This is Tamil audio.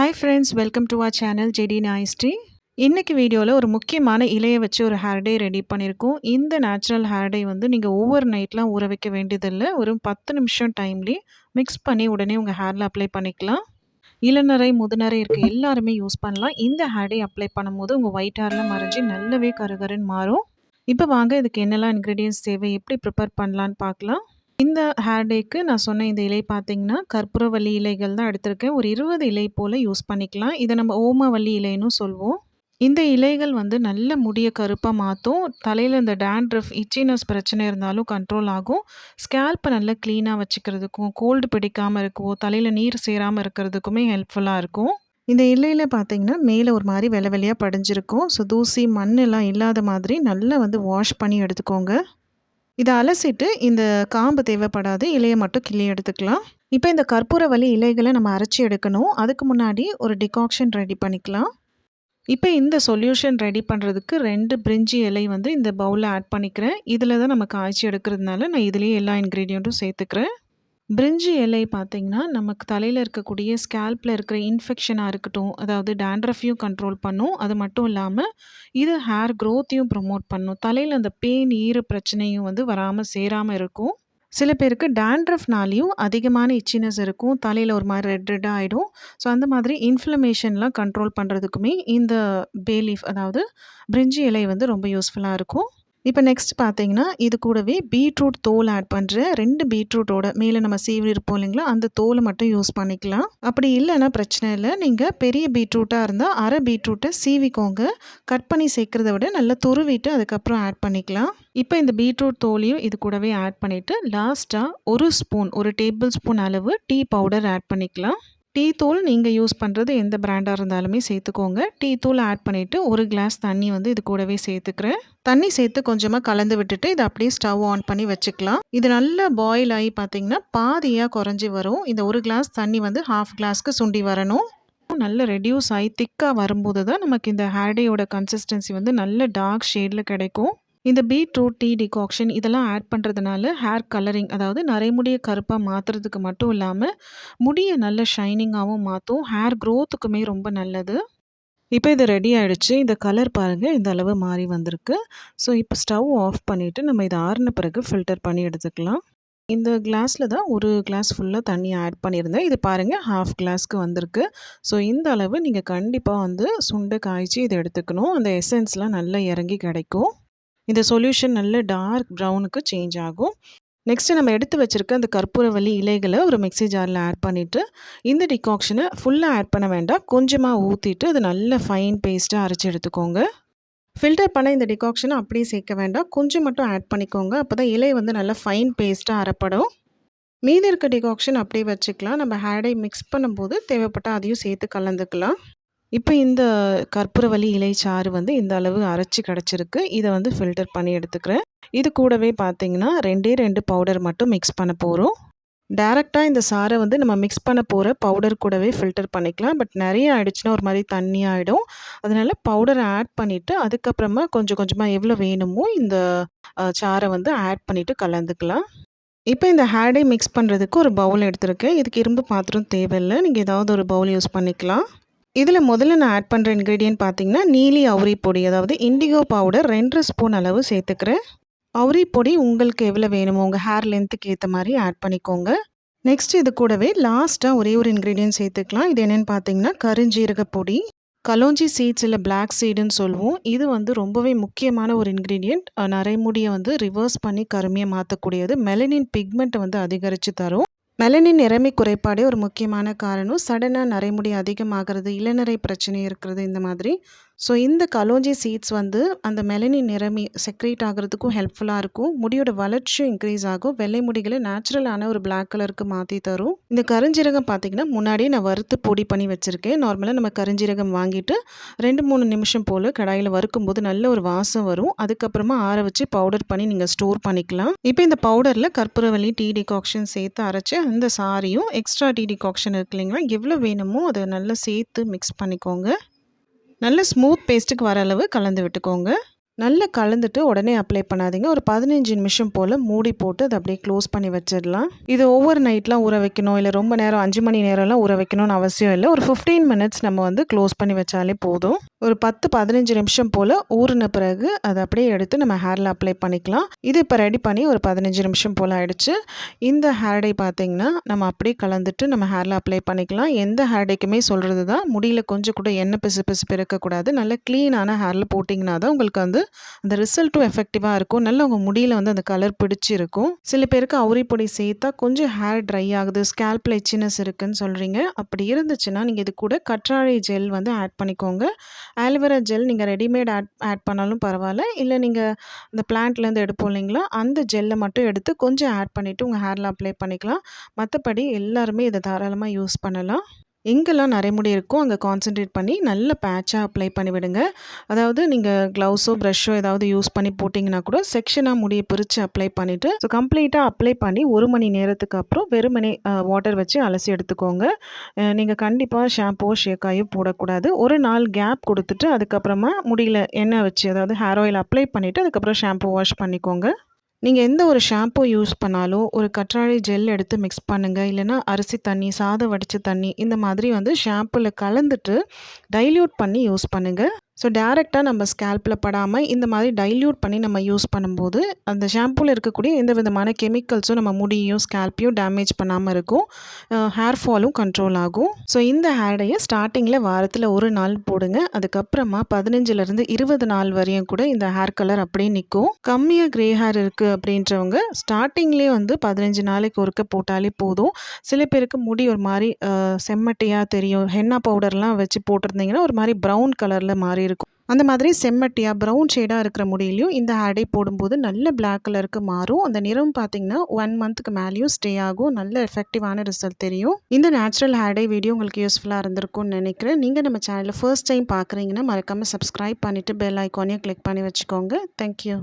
Hi friends welcome to our channel JD நாய்ஸ்ட்ரி இன்றைக்கி வீடியோவில் ஒரு முக்கியமான இலையை வச்சு ஒரு ஹேர் டே ரெடி பண்ணியிருக்கோம் இந்த நேச்சுரல் ஹேர் டே வந்து நீங்கள் ஒவ்வொரு நைட்லாம் ஊற வைக்க வேண்டியதில்லை. ஒரு பத்து நிமிஷம் டைம்லி மிக்ஸ் பண்ணி உடனே உங்கள் ஹேரில் அப்ளை பண்ணிக்கலாம். இளநரை முதுநரை இருக்க எல்லாருமே யூஸ் பண்ணலாம். இந்த ஹேர் டே அப்ளை பண்ணும்போது உங்கள் ஒயிட் ஹேர்லாம் மறைஞ்சி நல்லாவே கருகருன்னு மாறும். இப்போ வாங்க இதுக்கு என்னெல்லாம் இன்க்ரீடியன்ஸ் தேவை எப்படி ப்ரிப்பேர் பண்ணலான்னு பார்க்கலாம். இந்த ஹேர் டேக்கு நான் சொன்ன இந்த இலை பார்த்தீங்கன்னா கற்பூரவள்ளி இலைகள் தான் எடுத்திருக்கேன். ஒரு இருபது இலை போல் யூஸ் பண்ணிக்கலாம். இதை நம்ம ஓமவல்லி இலைன்னு சொல்வோம். இந்த இலைகள் வந்து நல்ல முடிய கருப்பாக மாற்றும் தலையில் இந்த டேண்ட்ரஃப் இச்சினஸ் பிரச்சனை இருந்தாலும் கண்ட்ரோல் ஆகும். ஸ்கேல்ப்பை நல்லா க்ளீனாக வச்சுக்கிறதுக்கும் கோல்டு பிடிக்காமல் இருக்கவோ தலையில் நீர் சேராமல் இருக்கிறதுக்குமே ஹெல்ப்ஃபுல்லாக இருக்கும். இந்த இலையில் பார்த்தீங்கன்னா மேலே ஒரு மாதிரி வெலை வெளியாக படிஞ்சிருக்கும். ஸோ தூசி மண்ணெல்லாம் இல்லாத மாதிரி நல்லா வந்து வாஷ் பண்ணி எடுத்துக்கோங்க. இதை அலசிட்டு இந்த காம்பு தேவைப்படாது இலையை மட்டும் கிள்ளி எடுத்துக்கலாம். இப்போ இந்த கற்பூரவள்ளி இலைகளை நம்ம அரைச்சி எடுக்கணும். அதுக்கு முன்னாடி ஒரு டிகாக்ஷன் ரெடி பண்ணிக்கலாம். இப்போ இந்த சொல்யூஷன் ரெடி பண்ணுறதுக்கு ரெண்டு பிரிஞ்சி இலை வந்து இந்த பவுலில் ஆட் பண்ணிக்கிறேன். இதில் தான் நம்ம காய்ச்சி எடுக்கிறதுனால நான் இதுலேயே எல்லா இன்க்ரீடியண்ட்டும் சேர்த்துக்கிறேன். பிரிஞ்சி இலை பார்த்திங்கன்னா நமக்கு தலையில் இருக்கக்கூடிய ஸ்கேல்பில் இருக்கிற இன்ஃபெக்ஷனாக இருக்கட்டும் அதாவது டேண்ட்ரஃபையும் கண்ட்ரோல் பண்ணும். அது மட்டும் இல்லாமல் இது ஹேர் க்ரோத்தையும் ப்ரொமோட் பண்ணும். தலையில் அந்த பேன் ஈர பிரச்சனையும் வந்து வராமல் சேராமல் இருக்கும். சில பேருக்கு டேண்ட்ரஃப்னாலையும் அதிகமான இச்சினஸ் இருக்கும். தலையில் ஒரு மாதிரி ரெட் ரெட்டாக ஆகிடும் ஸோ அந்த மாதிரி இன்ஃப்ளமேஷன்லாம் கண்ட்ரோல் பண்ணுறதுக்குமே இந்த பேலீஃப் அதாவது பிரிஞ்சி இலை வந்து ரொம்ப யூஸ்ஃபுல்லாக இருக்கும். இப்போ நெக்ஸ்ட் பார்த்தீங்கன்னா இது கூடவே பீட்ரூட் தோல் ஆட் பண்ணுறேன் ரெண்டு பீட்ரூட்டோட மேலே நம்ம சீவி இருப்போம் இல்லைங்களா? அந்த தோலை மட்டும் யூஸ் பண்ணிக்கலாம். அப்படி இல்லைன்னா பிரச்சனை இல்லை. நீங்கள் பெரிய பீட்ரூட்டாக இருந்தால் அரை பீட்ரூட்டை சீவிக்கோங்க. கட் பண்ணி சேர்க்குறத விட நல்லா துருவிட்டு அதுக்கப்புறம் ஆட் பண்ணிக்கலாம். இப்போ இந்த பீட்ரூட் தோலையும் இது கூடவே ஆட் பண்ணிவிட்டு லாஸ்ட்டாக ஒரு ஸ்பூன் ஒரு டேபிள் ஸ்பூன் அளவு டீ பவுடர் ஆட் பண்ணிக்கலாம். டீ தூள் நீங்கள் யூஸ் பண்ணுறது எந்த பிராண்டாக இருந்தாலுமே சேர்த்துக்கோங்க. டீ தூள் ஆட் பண்ணிவிட்டு ஒரு கிளாஸ் தண்ணி வந்து இது கூடவே சேர்த்துக்கிறேன். தண்ணி சேர்த்து கொஞ்சமாக கலந்து விட்டுட்டு இதை அப்படியே ஸ்டவ் ஆன் பண்ணி வச்சுக்கலாம். இது நல்லா பாயில் ஆகி பார்த்திங்கன்னா பாதியாக குறைஞ்சி வரும். இந்த ஒரு கிளாஸ் தண்ணி வந்து ஹாஃப் கிளாஸ்க்கு சுண்டி வரணும். நல்ல ரெடியூஸ் ஆகி திக்காக வரும்போது தான் நமக்கு இந்த ஹேர்டேயோட கன்சிஸ்டன்சி வந்து நல்ல டார்க் ஷேடில் கிடைக்கும். இந்த பீட்ரூட் டீ டிகாக்ஷன் இதெல்லாம் ஆட் பண்ணுறதுனால ஹேர் கலரிங் அதாவது நரைமுடியை கருப்பாக மாற்றுறதுக்கு மட்டும் இல்லாமல் முடியை நல்ல ஷைனிங்காகவும் மாற்றும் ஹேர் க்ரோத்துக்குமே ரொம்ப நல்லது. இப்போ இது ரெடி ஆகிடுச்சு இந்த கலர் பாருங்கள் இந்த அளவு மாறி வந்திருக்கு. ஸோ இப்போ ஸ்டவ் ஆஃப் பண்ணிவிட்டு நம்ம இதை ஆறின பிறகு ஃபில்டர் பண்ணி எடுத்துக்கலாம். இந்த கிளாஸில் தான் ஒரு கிளாஸ் ஃபுல்லாக தண்ணி ஆட் பண்ணியிருந்தேன். இது பாருங்கள் ஹாஃப் கிளாஸ்க்கு வந்திருக்கு. ஸோ இந்த அளவு நீங்கள் கண்டிப்பாக வந்து சுண்டை காய்ச்சி இதை எடுத்துக்கணும். அந்த எசன்ஸ்லாம் நல்லா இறங்கி கிடைக்கும். இந்த சொல்யூஷன் நல்ல டார்க் ப்ரௌனுக்கு சேஞ்ச் ஆகும். நெக்ஸ்ட்டு நம்ம எடுத்து வச்சுருக்க அந்த கற்பூரவல்லி இலைகளை ஒரு மிக்சி ஜாரில் ஆட் பண்ணிவிட்டு இந்த டிகாக்ஷனை ஃபுல்லாக ஆட் பண்ண வேண்டாம். கொஞ்சமாக ஊற்றிட்டு அது நல்ல ஃபைன் பேஸ்ட்டாக அரைச்சி எடுத்துக்கோங்க. ஃபில்டர் பண்ண இந்த டிகாக்ஷனை அப்படியே சேர்க்க வேண்டாம். கொஞ்சம் மட்டும் ஆட் பண்ணிக்கோங்க. அப்போ தான் இலை வந்து நல்லா ஃபைன் பேஸ்ட்டாக அரைப்படும். மீதி இருக்க டிகாக்ஷன் அப்படியே வச்சுக்கலாம். நம்ம ஹேடை மிக்ஸ் பண்ணும்போது தேவைப்பட்டால் அதையும் சேர்த்து கலந்துக்கலாம். இப்போ இந்த கற்பூரவலி இலை சாறு வந்து இந்த அளவு அரைச்சி கிடச்சிருக்கு. இதை வந்து ஃபில்டர் பண்ணி எடுத்துக்கிறேன். இது கூடவே பார்த்தீங்கன்னா ரெண்டே ரெண்டு பவுடர் மட்டும் மிக்ஸ் பண்ண போகிறோம் டேரெக்டாக இந்த சாரை வந்து நம்ம மிக்ஸ் பண்ண போகிற பவுடர் கூடவே ஃபில்டர் பண்ணிக்கலாம். பட் நிறைய ஆயிடுச்சுன்னா ஒரு மாதிரி தண்ணி ஆகிடும் அதனால் பவுடரை ஆட் பண்ணிவிட்டு அதுக்கப்புறமா கொஞ்சம் கொஞ்சமாக எவ்வளோ வேணுமோ இந்த சாரை வந்து ஆட் பண்ணிவிட்டு கலந்துக்கலாம். இப்போ இந்த ஹேடை மிக்ஸ் பண்ணுறதுக்கு ஒரு பவுல் எடுத்திருக்கேன். இதுக்கு இரும்பு பாத்திரம் தேவையில்லை. நீங்கள் ஏதாவது ஒரு பவுல் யூஸ் பண்ணிக்கலாம். இதில் முதல்ல நான் ஆட் பண்ணுற இன்க்ரீடியன்ட் பார்த்தீங்கன்னா நீலி அவுரி பொடி அதாவது இண்டிகோ பவுடர் ரெண்டரை ஸ்பூன் அளவு சேர்த்துக்கிறேன். அவுரி பொடி உங்களுக்கு எவ்வளோ வேணுமோ உங்கள் ஹேர் லென்த்துக்கு ஏற்ற மாதிரி ஆட் பண்ணிக்கோங்க. நெக்ஸ்ட் இது கூடவே லாஸ்ட்டாக ஒரே ஒரு இன்க்ரீடியன்ட் சேர்த்துக்கலாம். இது என்னென்னு பார்த்தீங்கன்னா கருஞ்சீரக பொடி. கலோஞ்சி சீட்ஸ் இல்லை பிளாக் சீடுன்னு சொல்லுவோம். இது வந்து ரொம்பவே முக்கியமான ஒரு இன்க்ரீடியண்ட் நரைமுடியை வந்து ரிவர்ஸ் பண்ணி கருமையாக மாற்றக்கூடியது மெலனின் பிக்மெண்ட்டை வந்து அதிகரித்து தரும். மெலனின் நிறமி குறைபாடே ஒரு முக்கியமான காரணம். சடனாக நரைமுடி அதிகமாகிறது இளநரை பிரச்சனை இருக்கிறது இந்த மாதிரி. ஸோ இந்த கலோஞ்சி சீட்ஸ் வந்து அந்த மெலனி நிறமி செக்ரேட் ஆகிறதுக்கும் ஹெல்ப்ஃபுல்லாக இருக்கும். முடியோட வளர்ச்சியும் இன்க்ரீஸ் ஆகும். வெள்ளை முடிகளை நேச்சுரலான ஒரு பிளாக் கலருக்கு மாற்றி தரும். இந்த கருஞ்சீரகம் பார்த்திங்கன்னா முன்னாடியே நான் வறுத்து பொடி பண்ணி வச்சுருக்கேன். நார்மலாக நம்ம கருஞ்சீரகம் வாங்கிட்டு ரெண்டு மூணு நிமிஷம் போல் கடாயில் வறுக்கும் போது நல்ல ஒரு வாசம் வரும். அதுக்கப்புறமா ஆற வச்சு பவுடர் பண்ணி நீங்கள் ஸ்டோர் பண்ணிக்கலாம். இப்போ இந்த பவுடரில் கற்பூரவள்ளி டீ டிகாக்ஷன் சேர்த்து அரைச்சி அந்த சாரியும் எக்ஸ்ட்ரா டீ டிகாக்ஷன் இருக்கு இல்லைங்களா? எவ்வளோ வேணுமோ அதை நல்லா சேர்த்து மிக்ஸ் பண்ணிக்கோங்க. நல்ல ஸ்மூத் பேஸ்ட்டுக்கு வர அளவு கலந்து விட்டுக்கோங்க. நல்லா கலந்துட்டு உடனே அப்ளை பண்ணாதீங்க. ஒரு பதினஞ்சு நிமிஷம் போல் மூடி போட்டு அதை அப்படியே க்ளோஸ் பண்ணி வச்சிடலாம். இது ஒவ்வொரு நைட்லாம் ஊற வைக்கணும். இல்லை ரொம்ப நேரம் அஞ்சு மணி நேரம்லாம் ஊற வைக்கணும்னு அவசியம் இல்லை. ஒரு ஃபிஃப்டீன் மினிட்ஸ் நம்ம வந்து க்ளோஸ் பண்ணி வச்சாலே போதும். ஒரு பத்து பதினஞ்சு நிமிஷம் போல் ஊறின பிறகு அதை அப்படியே எடுத்து நம்ம ஹேரில் அப்ளை பண்ணிக்கலாம். இது இப்போ ரெடி பண்ணி ஒரு பதினஞ்சு நிமிஷம் போல் ஆயிடுச்சு. இந்த ஹேர் பார்த்திங்கன்னா நம்ம அப்படியே கலந்துட்டு நம்ம ஹேரில் அப்ளை பண்ணிக்கலாம். எந்த ஹேர் டேக்குமே சொல்கிறது தான். முடியல கொஞ்சம் கூட எண்ணெய் பிசு பிசு பிறக்கக்கூடாது. நல்ல க்ளீனான ஹேரில் போட்டிங்கன்னா தான் உங்களுக்கு வந்து அந்த ரிசல்ட்டும் எஃபெக்டிவாக இருக்கும். நல்ல உங்கள் முடியில் வந்து அந்த கலர் பிடிச்சிருக்கும். சில பேருக்கு அவுரி பொடி சேர்த்தா கொஞ்சம் ஹேர் ட்ரை ஆகுது. ஸ்கேல்பில் எச்சினஸ் இருக்குதுன்னு சொல்கிறீங்க அப்படி இருந்துச்சுன்னா நீங்கள் இது கூட கற்றாழை ஜெல் வந்து ஆட் பண்ணிக்கோங்க. ஆலோவேரா ஜெல் நீங்கள் ரெடிமேட் ஆட் ஆட் பண்ணாலும் பரவாயில்ல. இல்லை நீங்கள் இந்த பிளான்ட்லேருந்து எடுப்போம் இல்லைங்களா? அந்த ஜெல்லை மட்டும் எடுத்து கொஞ்சம் ஆட் பண்ணிவிட்டு உங்கள் ஹேரில் அப்ளை பண்ணிக்கலாம். மற்றபடி எல்லாருமே இதை தாராளமாக யூஸ் பண்ணலாம். எங்கெல்லாம் நரைமுடி இருக்கோ அங்கே கான்சென்ட்ரேட் பண்ணி நல்ல பேட்சாக அப்ளை பண்ணிவிடுங்க. அதாவது நீங்கள் க்ளவுஸோ ப்ரஷ்ஷோ ஏதாவது யூஸ் பண்ணி போட்டிங்கன்னா கூட செக்ஷனாக முடியை பிரித்து அப்ளை பண்ணிவிட்டு ஸோ கம்ப்ளீட்டாக அப்ளை பண்ணி ஒரு மணி நேரத்துக்கு அப்புறம் வெறுமனே வாட்டர் வச்சு அலசி எடுத்துக்கோங்க. நீங்கள் கண்டிப்பாக ஷாம்போ ஷேக்காயோ போடக்கூடாது. ஒரு நாள் கேப் கொடுத்துட்டு அதுக்கப்புறமா முடியில் எண்ணெய் வச்சு அதாவது ஹேர் ஆயில் அப்ளை பண்ணிவிட்டு அதுக்கப்புறம் ஷாம்பு வாஷ் பண்ணிக்கோங்க. நீங்கள் எந்த ஒரு ஷாம்பு யூஸ் பண்ணாலும் ஒரு கற்றாழை ஜெல் எடுத்து மிக்ஸ் பண்ணுங்கள் இல்லைனா அரிசி தண்ணி சாதம் வடித்த தண்ணி இந்த மாதிரி வந்து ஷாம்பில் கலந்துட்டு டைல்யூட் பண்ணி யூஸ் பண்ணுங்கள் ஸோ டேரெக்டாக நம்ம ஸ்கேல்பில் படாமல் இந்த மாதிரி டைல்யூட் பண்ணி நம்ம யூஸ் பண்ணும்போது அந்த ஷாம்பூவில் இருக்கக்கூடிய எந்த விதமான கெமிக்கல்ஸும் நம்ம முடியையும் ஸ்கேல்ப்பையும் டேமேஜ் பண்ணாமல் இருக்கும். ஹேர் ஃபாலும் கண்ட்ரோல் ஆகும். ஸோ இந்த ஹேர்டையை ஸ்டார்டிங்கில் வாரத்தில் ஒரு நாள் போடுங்க. அதுக்கப்புறமா பதினஞ்சுலேருந்து இருபது நாள் வரையும் கூட இந்த ஹேர் கலர் அப்படியே நிற்கும் கம்மியாக க்ரே ஹேர் இருக்குது அப்படின்றவங்க ஸ்டார்டிங்லேயே வந்து பதினஞ்சு நாளைக்கு ஒருக்க போட்டாலே போதும். சில பேருக்கு முடி ஒரு மாதிரி செம்மட்டையாக தெரியும். ஹென்னா பவுடர்லாம் வச்சு போட்டிருந்தீங்கன்னா ஒரு மாதிரி ப்ரௌன் கலரில் மாறி அந்த மாதிரி செம்மட்டியாக ப்ரௌன் ஷேடாக இருக்கிற முடியிலையும் இந்த ஹேடை போடும்போது நல்ல பிளாக் கலருக்கு மாறும். அந்த நிறம் பார்த்தீங்கன்னா ஒன் மந்த்துக்கு மேலேயும் ஸ்டே ஆகும். நல்ல எஃபெக்டிவான ரிசல்ட் தெரியும். இந்த நேச்சுரல் ஹேடை வீடியோ உங்களுக்கு யூஸ்ஃபுல்லாக இருந்திருக்கும்னு நினைக்கிறேன். நீங்கள் நம்ம சேனலில் ஃபர்ஸ்ட் டைம் பார்க்குறீங்கன்னா மறக்காமல் சப்ஸ்கிரைப் பண்ணிவிட்டு பெல் ஐக்கானையும் கிளிக் பண்ணி வச்சுக்கோங்க. தேங்க்யூ